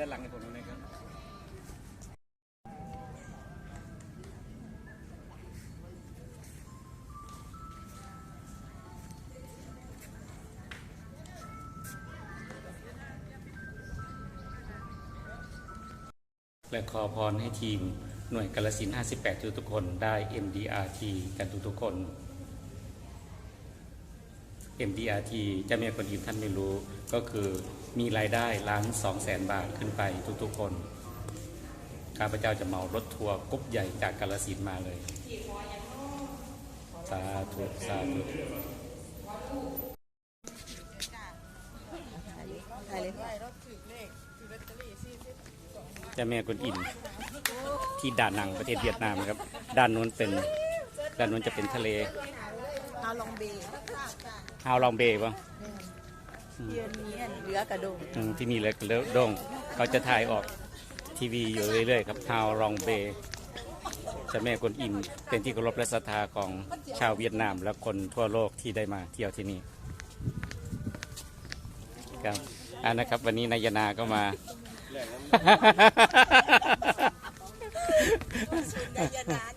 ด้านหลังให้ผมหน่อยครับและขอพรให้ทีมหน่วยกาลสินธุ์58 ทุกคนได้ MDRT กันทุกๆคน MDRT จะมีคนอื่นท่านไม่รู้ก็คือ มีรายได้ล้านสองแสนบาทขึ้นไปทุกๆคนข้าพเจ้าจะเหมารถทัวร์กรุ๊ปใหญ่จากกาลสินธุ์มาเลยสาธุสาธุถ่ายเลยเจ้าแม่กวนอิมที่ด่านนังประเทศเวียดนามครับ ด้านนู้นเป็นด้านนู้นจะเป็นทะเลเอาลองเบย์ฮาวลองเบย์ป่ะ เยือนนี้อันเหลือกระดงอืมที่นี่เลยเลดงเขาจะถ่ายออกทีวีอยู่เรื่อยๆครับฮาวลองเบย์เจ้าแม่กวนอิมเป็นที่เคารพและศรัทธาของชาวเวียดนามและคนทั่วโลกที่ได้มาเที่ยวที่นี่ครับอันนะครับ วันนี้นายนาก็มา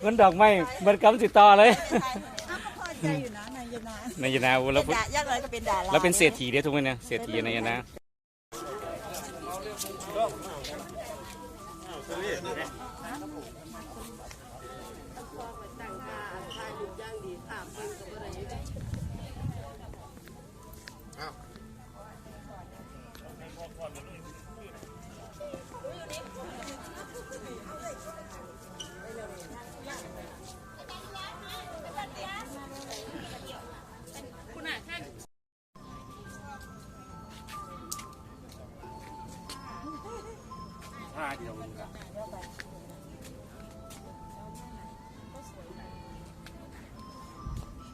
มันดอกไม้มันกำสิต่อเลย อ้าวก็พอใจอยู่นะนา ยนานายนาวุ้เป็นแล้วด่ายักษ์เลยก็เป็นด่าเราเป็นเศรษฐีเด้อทุกคนเนี่ยเศรษฐีนายนา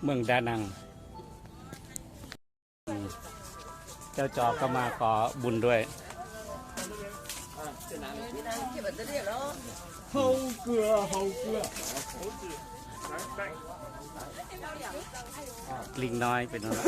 เมืองดานัง เจ้าจอก็มาขอบุญด้วยที่แบบจะเรียกล้วลิงน้อยเป็นอะไร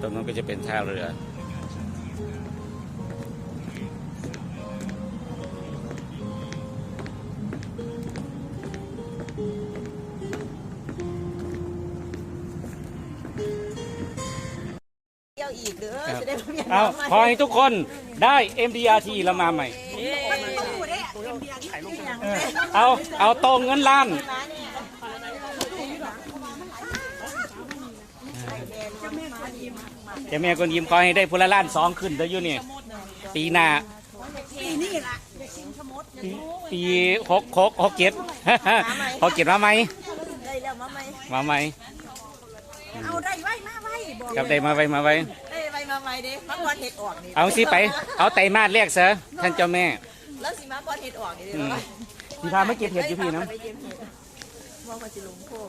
ตรงนั้นก็จะเป็นท่าเรือ เที่ยวอีกเด้อจะได้เมียเอาน้องใหม่ขอให้ทุกคนได้ MDRT แล้วมาใหม่ มันต้องพูดได้เอ็มบีอาร์ที่ที่ยังเอา เอาโตรงเงินล้าน มาเนี่ย จะไม่มาดีมากเจะแม่คนยิ้มขอให้ได้พลล้านสองขึ้นเด้ออยู่นี่ ปีหน้า ปีนี่ล่ะเด็กสิงชะมดปีปีหกหกหกเจ็ดหกเจ็ดมาไหมได้แล้วมาไหมมาไหมเอาได้ไว้มาไว้บอกกับได้มาไว้มาไว้ได้ไว้มาไว้เด้มาบอลเห็ดออกนี่เอาสิไป เอาไตรมาสแรกซะท่านเจ้าแม่ แล้วสิมาบอลเห็ดออกนี่เด้อืมอพี่พามาเก็บเห็ดอยู่พี่นะไปเก็บเห็ดมองมาสิลงโคม